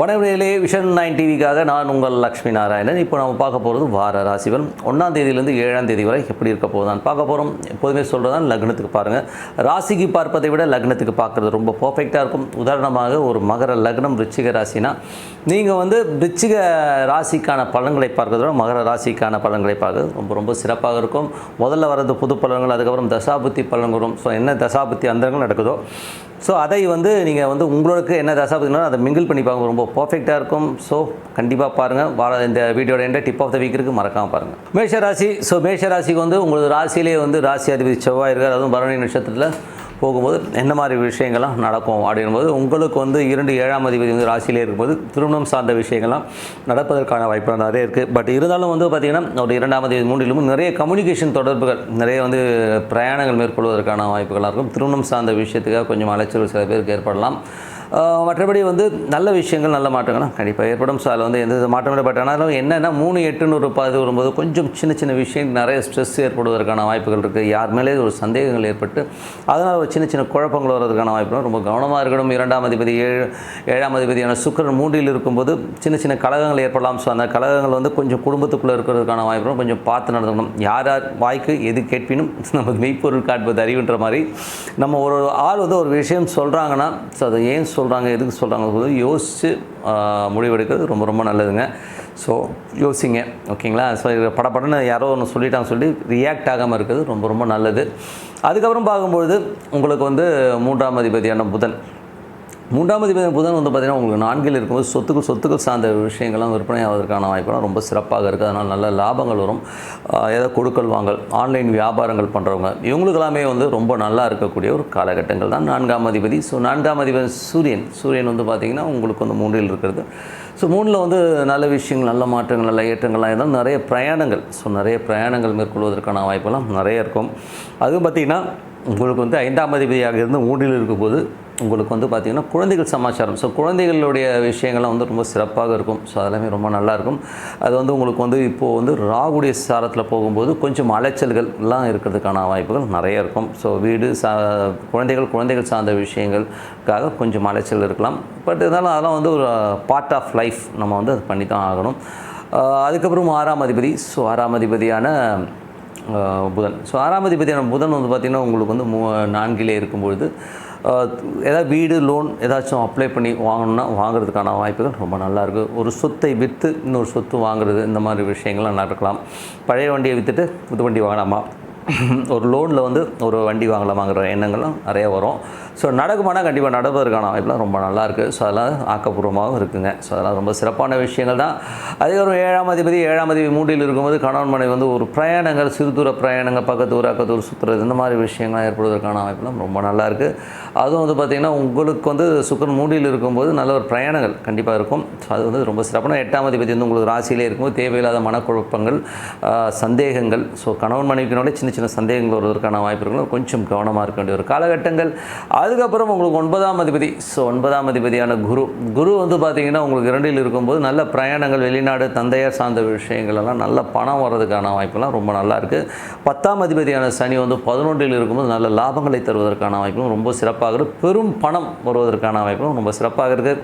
வடவிடையிலே vision nine டிவிக்காக நான் உங்கள் லக்ஷ்மி நாராயணன். இப்போ நம்ம பார்க்க போகிறது வார ராசிபலன் ஒன்றாம் தேதியிலேருந்து ஏழாம் தேதி வரை எப்படி இருக்க போதான் பார்க்க போகிறோம் எப்போதுமே சொல்கிறதான் லக்னத்துக்கு பாருங்கள் ராசிக்கு பார்ப்பதை விட லக்னத்துக்கு பார்க்குறது ரொம்ப பர்ஃபெக்டாக இருக்கும். உதாரணமாக ஒரு மகர லக்னம் ரிச்சிக ராசினா நீங்கள் வந்து ரிச்சிக ராசிக்கான பலன்களை பார்க்கறத விட மகர ராசிக்கான பலன்களை பார்க்கறது ரொம்ப ரொம்ப சிறப்பாக இருக்கும். முதல்ல வர்றது புது பலன்கள் அதுக்கப்புறம் தசாபுத்தி பலன்கள் வரும். ஸோ என்ன தசாபுத்தி அந்தரங்கள் நடக்குதோ ஸோ அதை வந்து நீங்கள் வந்து உங்களுக்கு என்ன தசாபதினா அதை மிங்கிள் பண்ணி பார்க்க ரொம்ப பர்ஃபெக்டாக இருக்கும். ஸோ கண்டிப்பாக பாருங்கள் வார இந்த வீடியோட end tip of the week இருக்குது மறக்காமல் பாருங்கள் மேஷ ராசி ஸோ மேஷ ராசிக்கு வந்து உங்களுக்கு ராசியிலே வந்து ராசி அதிபதி செவ்வாய் இருக்கார். அதுவும் பரணி நட்சத்திரத்தில். போகும்போது என்ன மாதிரி விஷயங்கள்லாம் நடக்கும் அப்படின்போது உங்களுக்கு வந்து இரண்டு ஏழாம் அதிபதி வந்து ராசியிலே இருக்கும்போது திருமணம் சார்ந்த விஷயங்கள்லாம் நடப்பதற்கான வாய்ப்பு நிறைய இருக்குது பட் இருந்தாலும் வந்து பார்த்திங்கன்னா ஒரு இரண்டாம் அதிபதி மூன்றிலும் நிறைய கம்யூனிகேஷன் தொடர்புகள் நிறைய வந்து பிரயாணங்கள் மேற்கொள்வதற்கான வாய்ப்புகளாக இருக்கும். திருமணம் சார்ந்த விஷயத்துக்காக கொஞ்சம் அலைச்சல் சில பேருக்கு ஏற்படலாம். மற்றபடி வந்து நல்ல விஷயங்கள் நல்ல மாற்றங்கள்லாம் கண்டிப்பாக ஏற்படும். ஸோ அதில் வந்து எந்த வித மாற்றம் இல்லை. பட் ஆனாலும் என்னென்னா மூணு எட்டுன்னு ஒரு பாதி வரும்போது கொஞ்சம் சின்ன சின்ன விஷயம் நிறைய ஸ்ட்ரெஸ் ஏற்படுவதற்கான வாய்ப்புகள் இருக்குது யார் மேலே ஒரு சந்தேகங்கள் ஏற்பட்டு அதனால் ஒரு சின்ன சின்ன குழப்பங்கள் வர்றதுக்கான வாய்ப்பு ரொம்ப கவனமாக இருக்கணும். இரண்டாம் அதிபதி ஏழு ஏழாம் அதிபதியான சுக்கரன் மூன்றில் இருக்கும்போது சின்ன சின்ன கழகங்கள் ஏற்படலாம். ஸோ அந்த கழகங்கள் வந்து கொஞ்சம் குடும்பத்துக்குள்ளே இருக்கிறதுக்கான வாய்ப்பு கொஞ்சம் பார்த்து நடந்துக்கணும். யார் யார் வாய்க்கு எது கேட்பினும் நமக்கு மெய்ப்பொருள் காட்பது அறிவுன்ற மாதிரி நம்ம ஒரு ஆள் வந்து ஒரு விஷயம் சொல்கிறாங்கன்னா ஸோ அதை ஏன் சொல்கிறாங்க எதுக்கு சொல்கிறாங்க யோசித்து முடிவெடுக்கிறது ரொம்ப ரொம்ப நல்லதுங்க. ஸோ யோசிங்க ஓகேங்களா? ஸோ படப்படன்னு யாரோ ஒன்று சொல்லிட்டாங்க சொல்லி ரியாக்ட் ஆகாமல் இருக்கிறது ரொம்ப ரொம்ப நல்லது. அதுக்கப்புறம் பார்க்கும்பொழுது உங்களுக்கு வந்து மூன்றாம் அதிபதியான புதன் மூன்றாம் அதிபதி புதன் வந்து பார்த்திங்கன்னா உங்களுக்கு நான்கில் இருக்கும்போது சொத்துக்கள் சொத்துக்கள் சார்ந்த விஷயங்கள்லாம் விற்பனை ஆவதற்கான வாய்ப்புலாம் ரொம்ப சிறப்பாக இருக்குது. அதனால் நல்ல லாபங்கள் வரும். ஏதோ கொடுக்கல் வாங்கல் ஆன்லைன் வியாபாரங்கள் பண்ணுறவங்க இவங்களுக்கெல்லாமே வந்து ரொம்ப நல்லா இருக்கக்கூடிய ஒரு காலகட்டங்கள் தான் நான்காம் அதிபதி. ஸோ நான்காம் அதிபதி சூரியன். சூரியன் வந்து பார்த்திங்கன்னா உங்களுக்கு வந்து மூன்றில் இருக்கிறது. ஸோ மூணில் வந்து நல்ல விஷயங்கள் நல்ல மாற்றங்கள் நல்ல ஏற்றங்கள்லாம் இருந்தாலும் நிறைய பிரயாணங்கள். ஸோ நிறைய பிரயாணங்கள் மேற்கொள்வதற்கான வாய்ப்பெல்லாம் நிறைய இருக்கும். அதுவும் பார்த்திங்கன்னா உங்களுக்கு வந்து ஐந்தாம் அதிபதியாக இருந்து மூன்றில் இருக்கும்போது உங்களுக்கு வந்து பார்த்திங்கன்னா குழந்தைகள் சமாச்சாரம். ஸோ குழந்தைகளுடைய விஷயங்கள்லாம் வந்து ரொம்ப சிறப்பாக இருக்கும். ஸோ அதெல்லாமே ரொம்ப நல்லாயிருக்கும் அது வந்து உங்களுக்கு வந்து இப்போது வந்து ராகுடைய சாரத்தில் போகும்போது கொஞ்சம் அலைச்சல்கள் எல்லாம் இருக்கிறதுக்கான வாய்ப்புகள் நிறைய இருக்கும். ஸோ வீடு சா குழந்தைகள் குழந்தைகள் சார்ந்த விஷயங்களுக்காக கொஞ்சம் அலைச்சல் இருக்கலாம். பட் இருந்தாலும் அதெல்லாம் வந்து ஒரு பார்ட் ஆஃப் லைஃப் நம்ம வந்து அது பண்ணி தான் ஆகணும் uh, அதுக்கப்புறம் ஆறாம் அதிபதி. ஸோ ஆறாம் அதிபதியான uh, புதன். ஸோ ஆறாம் அதிபதியான புதன் வந்து பார்த்திங்கன்னா உங்களுக்கு வந்து மூ நான்கிலே இருக்கும்பொழுது ஏதாவது வீடு லோன் ஏதாச்சும் அப்ளை பண்ணி வாங்கணும்னா வாங்குறதுக்கான வாய்ப்புகள் ரொம்ப நல்லா இருக்குது ஒரு சொத்தை விற்று இன்னொரு சொத்து வாங்குறது இந்த மாதிரி விஷயங்கள்லாம் நடக்கலாம். பழைய வண்டியை விற்றுட்டு புது வண்டி வாங்கலாமா? ஒரு லோனில் வந்து ஒரு வண்டி வாங்கலாமாங்கிற எண்ணங்களும் நிறைய வரும். ஸோ நடக்குமானா கண்டிப்பாக நடப்பதற்கான வாய்ப்புலாம் ரொம்ப நல்லாயிருக்கு. ஸோ அதெல்லாம் ஆக்கப்பூர்வமாகவும் இருக்குங்க. ஸோ அதெல்லாம் ரொம்ப சிறப்பான விஷயங்கள் தான். அதுக்கப்புறம் ஏழாம் அதிபதி ஏழாம் அதிபதி மூன்றில் இருக்கும்போது கணவன் மனைவி வந்து ஒரு பிரயாணங்கள் சிறு தூர பிரயாணங்கள் பக்கத்து ஊர் அக்கத்து ஊர் சுற்றுறது இந்த மாதிரி விஷயங்கள்லாம் ஏற்படுவதற்கான வாய்ப்புலாம் ரொம்ப நல்லாயிருக்கு. அதுவும் வந்து பார்த்திங்கன்னா உங்களுக்கு வந்து சுக்கரன் மூடியில் இருக்கும்போது நல்ல ஒரு பிரயாணங்கள் கண்டிப்பாக இருக்கும். ஸோ அது வந்து ரொம்ப சிறப்பான. எட்டாம் அதிபதி வந்து உங்களுக்கு ராசியிலே இருக்கும்போது தேவையில்லாத மனக்குழப்பங்கள் சந்தேகங்கள். ஸோ கணவன் மனைவிக்கினோட சின்ன சின்ன சந்தேகங்கள் வருவதற்கான வாய்ப்பு இருக்கும் கொஞ்சம் கவனமாக இருக்க வேண்டிய ஒரு காலகட்டங்கள். அதுக்கப்புறம் உங்களுக்கு ஒன்பதாம் அதிபதி. ஸோ ஒன்பதாம் அதிபதியான குரு. குரு வந்து பார்த்திங்கன்னா உங்களுக்கு இரண்டில் இருக்கும்போது நல்ல பிரயாணங்கள் வெளிநாடு தந்தையார் சார்ந்த விஷயங்கள் எல்லாம் நல்ல பணம் வர்றதுக்கான வாய்ப்பெல்லாம் ரொம்ப நல்லா இருக்குது பத்தாம் அதிபதியான சனி வந்து பதினொன்றில் இருக்கும்போது நல்ல லாபங்களை தருவதற்கான வாய்ப்பும் ரொம்ப சிறப்பாக இருக்குது பெரும் பணம் வருவதற்கான வாய்ப்பும் ரொம்ப சிறப்பாக இருக்குது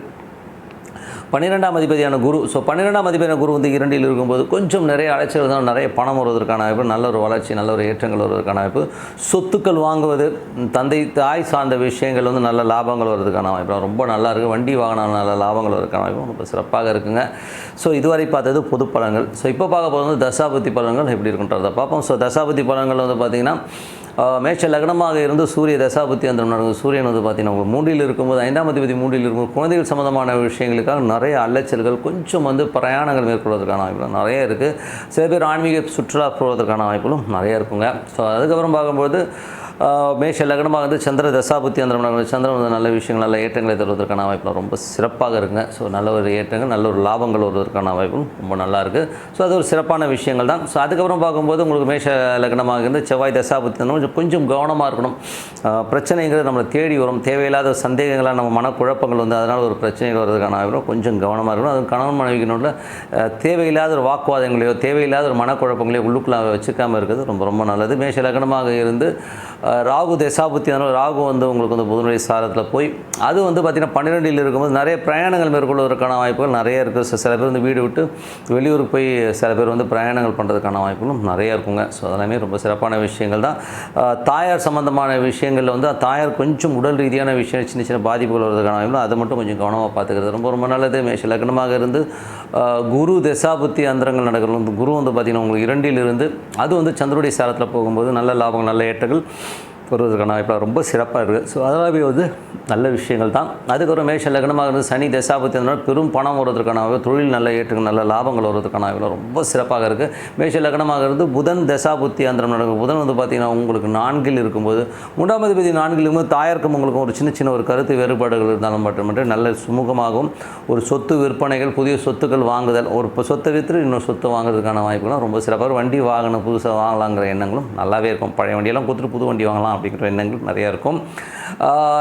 பன்னிரெண்டாம் அதிபதியான குரு. ஸோ பன்னிரெண்டாம் அதிபதியான குரு வந்து இரண்டில் இருக்கும்போது கொஞ்சம் நிறைய அலைச்சல் தான் நிறைய பணம் வருவதற்கான வாய்ப்பு நல்ல ஒரு வளர்ச்சி நல்ல ஒரு ஏற்றங்கள் வருவதற்கான வாய்ப்பு. சொத்துக்கள் வாங்குவது தந்தை தாய் சார்ந்த விஷயங்கள் வந்து நல்ல லாபங்கள் வருவதற்கான வாய்ப்பு. ரொம்ப நல்லா இருக்குது வண்டி வாங்கின நல்ல லாபங்கள் வருவதற்கான வாய்ப்பு. ரொம்ப சிறப்பாக இருக்குங்க. ஸோ இதுவரை பார்த்தது பொது பலன்கள். ஸோ இப்போ பார்க்க போகிறது வந்து தசாபதி பலன்கள் எப்படி இருக்குன்றதை பார்ப்போம். ஸோ தசாபதி பலன்கள் வந்து பார்த்திங்கன்னா மேஷ லக்னமாக இருந்து சூரிய தசாபுத்தி அந்த நடக்கும் சூரியன் வந்து பார்த்தீங்கன்னா உங்களுக்கு மூன்றில் இருக்கும்போது ஐந்தாம் அதிபதி மூன்றில் இருக்கும்போது குழந்தைகள் சம்மந்தமான விஷயங்களுக்காக நிறைய அலைச்சல்கள் கொஞ்சம் வந்து பிரயாணங்கள் மேற்கொள்வதற்கான வாய்ப்புகள் நிறைய இருக்குது சில பேர் ஆன்மீக சுற்றுலா போவதற்கான வாய்ப்புகளும் நிறைய இருக்குங்க. ஸோ அதுக்கப்புறம் பார்க்கும்போது மேஷ லக்னமாக வந்து சந்திர தசாபுத்தி அந்த சந்திரன் வந்து நல்ல விஷயங்கள் நல்ல ஏற்றங்களை தருவதற்கான வாய்ப்புலாம் ரொம்ப சிறப்பாக இருக்குங்க. ஸோ நல்ல ஒரு ஏற்றங்கள் நல்ல ஒரு லாபங்கள் வருவதற்கான வாய்ப்பும் ரொம்ப நல்லா இருக்குது ஸோ அது ஒரு சிறப்பான விஷயங்கள் தான். ஸோ அதுக்கப்புறம் பார்க்கும்போது உங்களுக்கு மேஷ லக்னமாக இருந்து செவ்வாய் தசாபுத்தி அந்த கொஞ்சம் கொஞ்சம் கவனமாக இருக்கணும். பிரச்சனைங்கிறது நம்மளை தேடி வரும். தேவையில்லாத சந்தேகங்களாக நம்ம மனக்குழப்பங்கள் வந்து அதனால் ஒரு பிரச்சனைகள் வர்றதுக்கான வாய்ப்பு கொஞ்சம் கவனமாக இருக்கணும். அது கணவன் மனைவிக்கினோட தேவையில்லாத ஒரு வாக்குவாதங்களையோ தேவையில்லாத ஒரு மனக்குழப்பங்களையோ உள்ளுக்குள்ளாக வச்சுக்காமல் இருக்கிறது ரொம்ப ரொம்ப நல்லது. மேஷ லக்னமாக இருந்து ராகு தசாபுத்தி ராகு வந்து உங்களுக்கு வந்து புதனுடைய சாரத்தில் போய் அது வந்து பார்த்திங்கன்னா பன்னிரெண்டில் இருக்கும்போது நிறைய பிரயாணங்கள் மேற்கொள்வதற்கான வாய்ப்புகள் நிறைய இருக்குது சில சில பேர் வந்து வீடு விட்டு வெளியூருக்கு போய் சில பேர் வந்து பிரயாணங்கள் பண்ணுறதுக்கான வாய்ப்புகளும் நிறைய இருக்குங்க. ஸோ அதெல்லாமே ரொம்ப சிறப்பான விஷயங்கள் தான். தாயார் சம்மந்தமான விஷயங்களில் வந்து தாயார் கொஞ்சம் உடல் ரீதியான விஷயம் சின்ன சின்ன பாதிப்புகள் வருவதற்கான வாய்ப்புகள் அதை மட்டும் கொஞ்சம் கவனமாக பார்த்துக்கிறது ரொம்ப ரொம்ப நல்லது. மேஷ லக்னமாக இருந்து குரு தசாபுத்தி அந்தரங்கள் நடக்கிறது. வந்து குரு வந்து பார்த்திங்கன்னா உங்களுக்கு இரண்டில் இருந்து அது வந்து சந்திரனுடைய சாரத்தில் போகும்போது நல்ல லாபங்கள் நல்ல ஏற்றங்கள். வருவதற்கான வாய்ப்பு ரொம்ப சிறப்பாக இருக்குது ஸோ அதெல்லாமே வந்து நல்ல விஷயங்கள் தான். அதுக்கப்புறம் மேஷ லக்னமாக இருந்து சனி தசாபத்தினால் பெரும் பணம் வருவதற்கான தொழில் நல்ல ஏற்றுக்கு நல்ல லாபங்கள் வருவதற்கான வாய்ப்பு ரொம்ப சிறப்பாக இருக்குது மேஷ லக்னமாக இருந்து புதன் தசாபுத்தி அந்தரம் நடக்கும். புதன் வந்து பார்த்திங்கன்னா உங்களுக்கு நான்கில் இருக்கும்போது மூன்றாம் அதிபதி நான்கில் இருக்கும்போது தாயாருக்கும் உங்களுக்கும் ஒரு சின்ன சின்ன ஒரு கருத்து வேறுபாடுகள் இருந்தாலும் மட்டுமன்றி நல்ல சுமூகமாகவும் ஒரு சொத்து விற்பனைகள் புதிய சொத்துக்கள் வாங்குதல் ஒரு இப்போ சொத்தை விற்று இன்னொரு சொத்து வாங்குறதுக்கான வாய்ப்புகளும் ரொம்ப சிறப்பாக வண்டி வாகனம் புதுசாக வாங்கலாங்கிற எண்ணங்களும் நல்லாவே இருக்கும். பழைய வண்டியெல்லாம் கொடுத்துட்டு புது வண்டி வாங்கலாம். அப்படிங்கிற எண்ணங்கள் நிறையா இருக்கும்.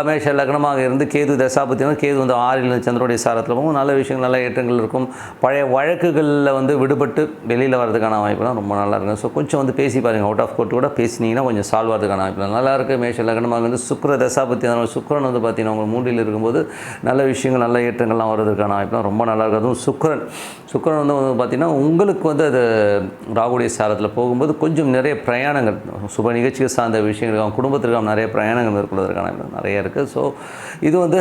மேஷ லக்னமாக இருந்து கேது தசாபத்தினா கேது வந்து ஆறில் சந்திரோடைய சாரத்தில் போகும். நல்ல விஷயங்கள் நல்ல ஏற்றங்கள் இருக்கும். பழைய வழக்குகளில் வந்து விடுபட்டு வெளியில் வரதுக்கான வாய்ப்புலாம் ரொம்ப நல்லா இருக்கும். ஸோ கொஞ்சம் வந்து பேசி பாருங்கள் அவுட் ஆஃப் கோர்ட் கூட பேசினீங்கன்னா கொஞ்சம் சால்வ் ஆகிறதுக்கான வாய்ப்பு நல்லா இருக்குது மேஷ லக்னமாக இருந்து சுக்கர தசாபத்தியம் சுக்கரன் வந்து பார்த்தீங்கன்னா உங்கள் மூன்றில் இருக்கும்போது நல்ல விஷயங்கள் நல்ல ஏற்றங்கள்லாம் வர்றதுக்கான வாய்ப்புலாம் ரொம்ப நல்லா இருக்கும் அதுவும் சுக்கரன். சுக்கரன் வந்து பார்த்திங்கன்னா உங்களுக்கு வந்து அது ராகுடைய சாரத்தில் போகும்போது கொஞ்சம் நிறைய பிரயாணங்கள் சுப நிகழ்ச்சிகள் சார்ந்த விஷயங்கள் அவங்க குடும்பத்திற்கு நிறைய பிரயாணங்கள் மேற்கொள்வதற்கான நிறைய இருக்குது ஸோ இது வந்து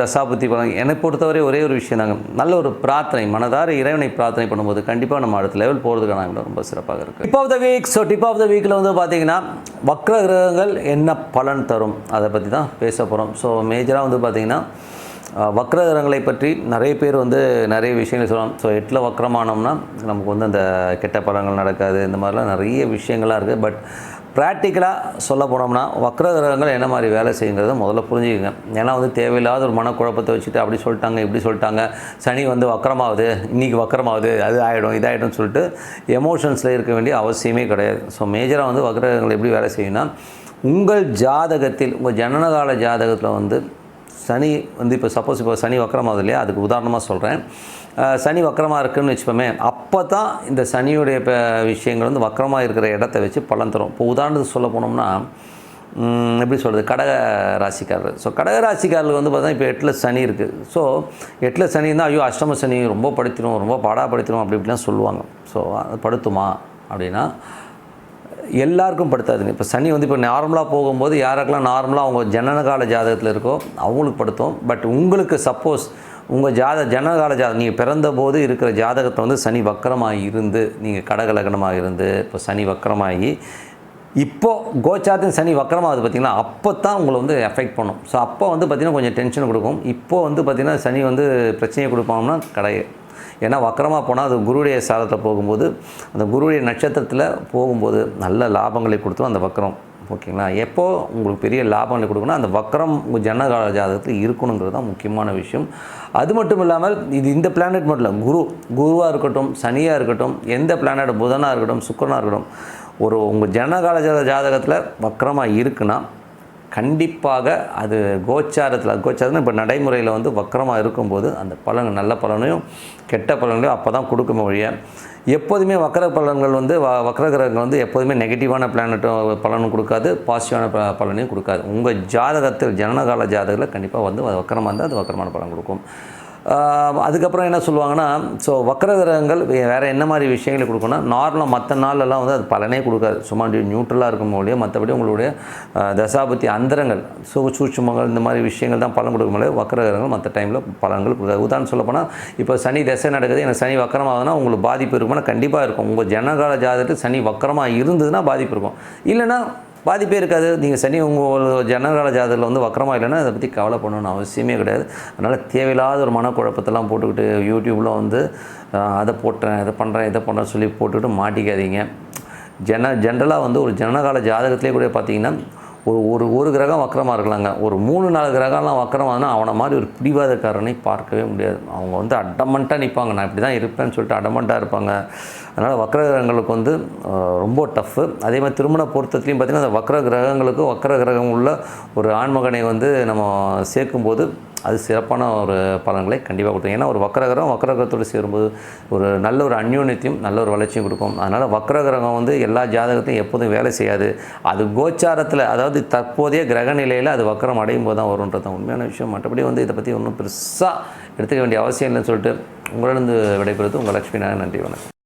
தசாபுத்தி பலம் என்னை பொறுத்தவரை ஒரே ஒரு விஷயம் தாங்க. நல்ல ஒரு பிரார்த்தனை மனதார இறைவனை பிரார்த்தனை பண்ணும்போது கண்டிப்பாக நம்ம அடுத்த லெவல் போகிறதுக்கான ரொம்ப சிறப்பாக இருக்குது tip of the week so tip of the வீக்கில் வந்து பார்த்தீங்கன்னா வக்ர கிரகங்கள் என்ன பலன் தரும்? அதை பற்றி தான் பேச போகிறோம் ஸோ மேஜராக வந்து பார்த்திங்கன்னா வக்ர கிரகங்களை பற்றி நிறைய பேர் வந்து நிறைய விஷயங்கள் சொல்லலாம். ஸோ எட்டில் வக்ரமானோம்னா நமக்கு வந்து அந்த கெட்ட பலன்கள் நடக்காது இந்த மாதிரிலாம் நிறைய விஷயங்களாக இருக்குது பட் ப்ராக்டிக்கலாக சொல்ல போனோம்னா வக்ர கிரகங்கள் என்ன மாதிரி வேலை செய்யுங்கிறத முதல்ல புரிஞ்சுக்கங்க. ஏன்னா வந்து தேவையில்லாத ஒரு மனக்குழப்பத்தை வச்சுட்டு அப்படி சொல்லிட்டாங்க இப்படி சொல்லிட்டாங்க. சனி வந்து வக்கரமாகுது இன்றைக்கி வக்கரமாகுது அது ஆகிடும் இதாகிடும் சொல்லிட்டு எமோஷன்ஸில் இருக்க வேண்டிய அவசியமே கிடையாது. ஸோ மேஜராக வந்து வக்ர கிரகங்கள் எப்படி வேலை செய்யும்னா உங்கள் ஜாதகத்தில் உங்கள் ஜனனகால ஜாதகத்தில் வந்து சனி வந்து இப்போ சப்போஸ் இப்போ சனி வக்கரமாகுது இல்லையா? அதுக்கு உதாரணமாக சொல்கிறேன் சனி வக்கரமாக இருக்குன்னு வச்சுப்போமே அப்போ தான் இந்த சனியுடைய விஷயங்கள் வந்து வக்கரமாக இருக்கிற இடத்த வச்சு பலன் தரும். இப்போ உதாரணத்துக்கு சொல்ல போனோம்னா எப்படி சொல்கிறது கடக ராசிக்காரர். ஸோ கடக ராசிக்காரர்கள் வந்து பார்த்தா இப்போ எட்டில் சனி இருக்குது ஸோ எட்டில் சனி இருந்தால் ஐயோ அஷ்டம சனி ரொம்ப படுத்திடும் ரொம்ப பாடாப்படுத்திடும் அப்படி இப்படிலாம் சொல்லுவாங்க. ஸோ அது படுத்துமா அப்படின்னா எல்லாருக்கும் படுத்தாதுங்க. இப்போ சனி வந்து இப்போ நார்மலாக போகும்போது யாருக்கெல்லாம் நார்மலாக அவங்க ஜனனகால ஜாதகத்தில் இருக்கோ அவங்களுக்கு படுத்தும். பட் உங்களுக்கு சப்போஸ் உங்கள் ஜாத ஜனகால ஜாதகம் நீங்கள் பிறந்தபோது இருக்கிற ஜாதகத்தை வந்து சனி வக்கரமாக இருந்து நீங்கள் கடகலகனமாக இருந்து இப்போ சனி வக்கரமாகி இப்போது கோச்சாரத்தின் சனி வக்கரமாகுது பார்த்திங்கன்னா அப்போ தான் உங்களை வந்து எஃபெக்ட் பண்ணும். ஸோ அப்போ வந்து பார்த்திங்கன்னா கொஞ்சம் டென்ஷன் கொடுக்கும். இப்போது வந்து பார்த்திங்கன்னா சனி வந்து பிரச்சனையை கொடுப்பாங்கன்னா கடை. ஏன்னா வக்கரமாக போனால் அது குருடைய சாதத்தில் போகும்போது அந்த குருடைய நட்சத்திரத்தில் போகும்போது நல்ல லாபங்களை கொடுத்துரும் அந்த வக்கரம். ஓகேங்களா? எப்போ உங்களுக்கு பெரிய லாபங்களை கொடுக்கணும் அந்த வக்கரம் உங்கள் ஜனகால ஜாதகத்தில் இருக்கணுங்கிறது தான் முக்கியமான விஷயம். அது மட்டும் இல்லாமல் இது இந்த பிளானட் மட்டும் இல்லை குரு குருவாக இருக்கட்டும் சனியாக இருக்கட்டும் எந்த பிளானட் புதனாக இருக்கட்டும் சுக்கரனாக இருக்கட்டும் ஒரு உங்கள் ஜனகால ஜாதகத்தில் வக்கரமாக இருக்குன்னா கண்டிப்பாக அது கோச்சாரத்தில் கோச்சாரத்தில் இப்போ நடைமுறையில் வந்து வக்கரமாக இருக்கும்போது அந்த பலன் நல்ல பலனையும் கெட்ட பலன்களையும் அப்போ தான் கொடுக்கும் ஒழிய எப்போதுமே வக்கர பலன்கள் வந்து வ வக்கர கிரகங்கள் வந்து எப்போதுமே நெகட்டிவான பிளானட்டும் பலனும் கொடுக்காது பாசிட்டிவான பலனையும் கொடுக்காது. உங்கள் ஜாதகத்தில் ஜனனகால ஜாதகத்தில் கண்டிப்பாக வந்து வக்கரமாக இருந்தால் அது வக்கரமான பலன் கொடுக்கும். அதுக்கப்புறம் என்ன சொல்லுவாங்கன்னா ஸோ வக்கரகிரகங்கள் வேறு என்ன மாதிரி விஷயங்களை கொடுக்கணும்னா நார்மலாக மற்ற நாளெல்லாம் வந்து அது பலனே கொடுக்காது. சும்மா நியூட்ரலாக இருக்கும் போதே மற்றபடி உங்களுடைய தசாபத்தி அந்தரங்கள் சு சூட்சுமங்கள் இந்த மாதிரி விஷயங்கள் தான் பலன் கொடுக்க முடியாது வக்கரகிரகங்கள் மற்ற டைமில் பலன்கள் கொடுக்காது. உதாரணம் சொல்லப்போனால் இப்போ சனி தசை நடக்குது எனக்கு சனி வக்கரமாகுதுன்னா உங்களுக்கு பாதிப்பு இருக்குமானா கண்டிப்பாக இருக்கும். உங்கள் ஜனகால ஜாதகத்தில் சனி வக்கரமாக இருந்ததுன்னா பாதிப்பு இருக்கும். இல்லைன்னா பாதிப்பே இருக்காது. நீங்கள் சனி உங்கள் ஜனகால ஜாதகத்தில் வந்து வக்கரமாக இல்லைன்னா அதை பற்றி கவலை பண்ணணும்னு அவசியமே கிடையாது. அதனால் தேவையில்லாத ஒரு மனக்குழப்பத்தெல்லாம் போட்டுக்கிட்டு யூடியூப்பில் வந்து அதை போட்டேன் இதை பண்ணுறேன் இதை பண்ணுறேன் சொல்லி போட்டுக்கிட்டு மாட்டிக்காதீங்க. ஜன ஜென்ரலாக வந்து ஒரு ஜனகால ஜாதகத்திலே கூட பார்த்தீங்கன்னா ஒரு ஒரு ஒரு கிரகம் வக்கரமாக இருக்கலாங்க. ஒரு மூணு நாலு கிரகம்லாம் வக்கரமாகனா அவனை மாதிரி ஒரு பிடிவாதக்காரனை பார்க்கவே முடியாது. அவங்க வந்து அடமண்ட்டாக நிற்பாங்க நான் இப்படி தான் இருப்பேன்னு சொல்லிட்டு அடமண்ட்டாக இருப்பாங்க. அதனால் வக்கர கிரகங்களுக்கு வந்து ரொம்ப டஃப்பு அதே மாதிரி திருமண பொருத்தத்துலையும் பார்த்திங்கன்னா அந்த வக்கர கிரகங்களுக்கும் வக்கர கிரகம் உள்ள ஒரு ஆண்மகனை வந்து நம்ம சேர்க்கும்போது அது சிறப்பான ஒரு பலன்களை கண்டிப்பாக கொடுக்கும். ஏன்னா ஒரு வக்கரகிரகம் வக்கரகிரகத்தோடு சேரும்போது ஒரு நல்ல ஒரு அந்யோன்யத்தையும் நல்ல ஒரு வளர்ச்சியும் கொடுக்கும். அதனால் வக்கரகிரகம் வந்து எல்லா ஜாதகத்தையும் எப்போதும் வேலை செய்யாது. அது கோச்சாரத்தில் அதாவது தற்போதைய கிரக நிலையில் அது வக்கரம் அடையும் போது தான் வரும்ன்றது தான் உண்மையான விஷயம். மற்றபடி வந்து இதை பற்றி ஒன்றும் பெருசாக எடுத்துக்க வேண்டிய அவசியம் இல்லைன்னு சொல்லிட்டு உங்களிடம் விடைபெறுவது உங்கள் லட்சுமி நாராயணன். நன்றி வணக்கம்.